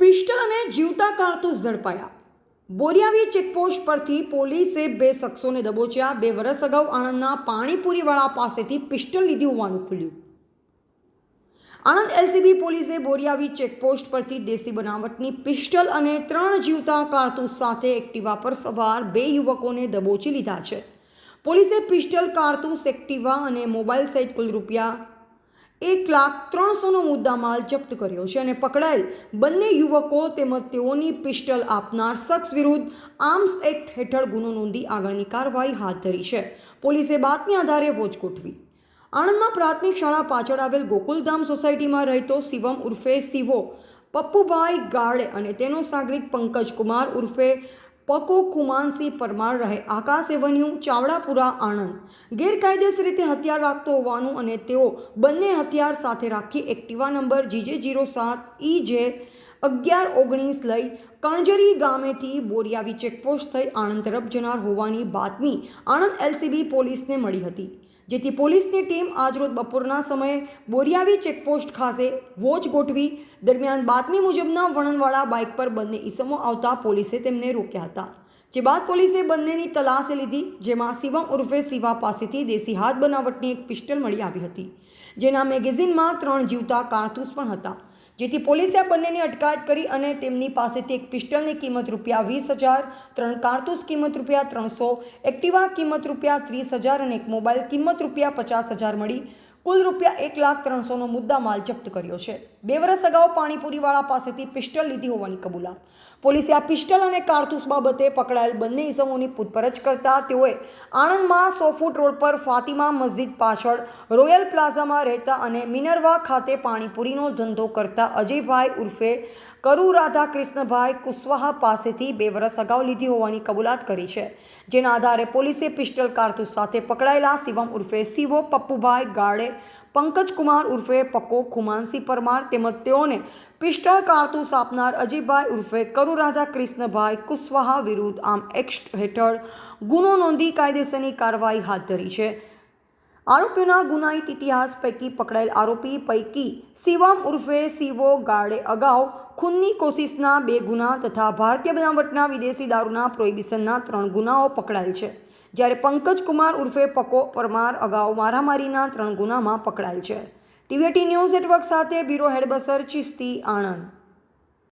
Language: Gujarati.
પિસ્ટલ અને જીવતા કારતૂસ ઝડપાયા. બોરિયાવી ચેકપોસ્ટ પરથી પોલીસે બે શખ્સોને દબોચ્યા. બે વર્ષ અગાઉ આણંદના પાણીપુરીવાળા પાસેથી પિસ્ટલ લીધી હોવાનું ખુલ્યું. આણંદ એલસીબી પોલીસે બોરિયાવી ચેકપોસ્ટ પરથી દેશી બનાવટની પિસ્ટલ અને ત્રણ જીવતા કારતૂસ સાથે એક્ટિવા પર સવાર બે યુવકોને દબોચી લીધા છે. પોલીસે પિસ્ટલ કારતૂસ એક્ટિવા અને મોબાઈલ સહિત કુલ રૂપિયા એક લાખ ત્રણસોનો મુદ્દામાલ જપ્ત કર્યો છે અને પકડાયેલ બંને યુવકો તેમજ તેઓની પિસ્ટલ આપનાર શખ્સ વિરુદ્ધ આર્મ્સ એક્ટ હેઠળ ગુનો નોંધી આગળની કાર્યવાહી હાથ ધરી છે. પોલીસે બાતમી આધારે વોચ ગોઠવી. આણંદમાં પ્રાથમિક શાળા પાછળ આવેલ ગોકુલધામ સોસાયટીમાં રહેતો શિવમ ઉર્ફે શિવો, પપ્પુભાઈ ગાળે અને તેનો સાગરિક પંકજ કુમાર ઉર્ફે પકો કુમાનસિંહ પરમાર રહે. આકાશ એવન્યુ ચાવડાપુરા આણંદ. ગેરકાયદેસર રીતે હથિયાર રાખતો હોવાનું અને તેઓ બંને હથિયાર સાથે રાખી એક્ટિવા નંબર જીજે જીરો સાત ઈ જે અગિયાર ઓગણીસ લઈ કણજરી ગામેથી બોરિયાવી ચેકપોસ્ટ થઈ આણંદ તરફ જનાર હોવાની બાતમી આણંદ એલસીબી પોલીસને મળી હતી, જેથી પોલીસની ટીમ આજરોજ બપોરના સમયે બોરિયાવી ચેકપોસ્ટ ખાતે વોચ ગોઠવી દરમિયાન બાતમી મુજબના વળણવાળા બાઇક પર બંને ઈસમો આવતા પોલીસે તેમને રોક્યા હતા, જે બાદ પોલીસે બંનેની તલાશી લીધી, જેમાં શિવમ ઉર્ફે શિવા પાસેથી દેશી હાથ બનાવટની એક પિસ્ટલ મળી આવી હતી, જેના મેગેઝિનમાં ત્રણ જીવતા કારતૂસ પણ હતા. જેથી પોલીસે આ બંનેની અટકાયત કરી અને તેમની પાસેથી એક પિસ્ટલની કિંમત રૂપિયા વીસ હજાર, ત્રણ કારતૂસ કિંમત રૂપિયા ત્રણસો, એક્ટિવા કિંમત રૂપિયા ત્રીસ હજાર અને એક મોબાઈલ કિંમત રૂપિયા પચાસ હજાર મળી. કુલ રૂપિયા એક લાખ ત્રણસોનો મુદ્દા માલ જપ્ત કર્યો છે. બે વર્ષ અગાઉ પાણીપુરીવાળા પાસેથી પિસ્ટલ લીધી હોવાની કબૂલાત. પોલીસે આ પિસ્ટલ અને કારતૂસ બાબતે પકડાયેલ બંને ઇસમોની પૂછપરછ કરતા તેઓએ આણંદમાં સો ફૂટ રોડ પર ફાતિમા મસ્જિદ પાછળ રોયલ પ્લાઝામાં રહેતા અને મિનરવા ખાતે પાણીપુરીનો ધંધો કરતા અજયભાઈ ઉર્ફે કરુ રાધા કૃષ્ણભાઈ કુશવાહા પાસેથી બે વર્ષ અગાઉ લીધી હોવાની કબૂલાત કરી છે. જેના આધારે પોલીસે પિસ્ટલ કારતૂસ સાથે પકડાયેલા શિવમ ઉર્ફે શિવો, પપ્પુભાઈ ગાડે, પંકજ કુમાર ઉર્ફે પક્કો ખુમાનસિંહ પરમાર તેમજ તેઓને પિસ્ટલ કારતૂસ આપનાર અજયભાઈ ઉર્ફે કરુ રાધા કૃષ્ણભાઈ કુશવાહા વિરુદ્ધ આમ એક્ટ હેઠળ ગુનો નોંધી કાયદેસરની કાર્યવાહી હાથ ધરી છે. આરોપીઓના ગુનાહિત ઇતિહાસ પૈકી પકડાયેલ આરોપી પૈકી શિવમ ઉર્ફે શિવો ગાડે અગાઉ ખૂનની કોશિશના બે ગુના તથા ભારતીય બનાવટના વિદેશી દારૂના પ્રોહિબિશનના ત્રણ ગુનાઓ પકડાયેલ છે. જ્યારે પંકજ કુમાર ઉર્ફે પકો પરમાર અગાઉ મારામારીના ત્રણ ગુનામાં પકડાયેલ છે. ટીવીટી ન્યૂઝ નેટવર્ક સાથે બ્યુરો હેડ બસર ચિસ્તી, આણંદ.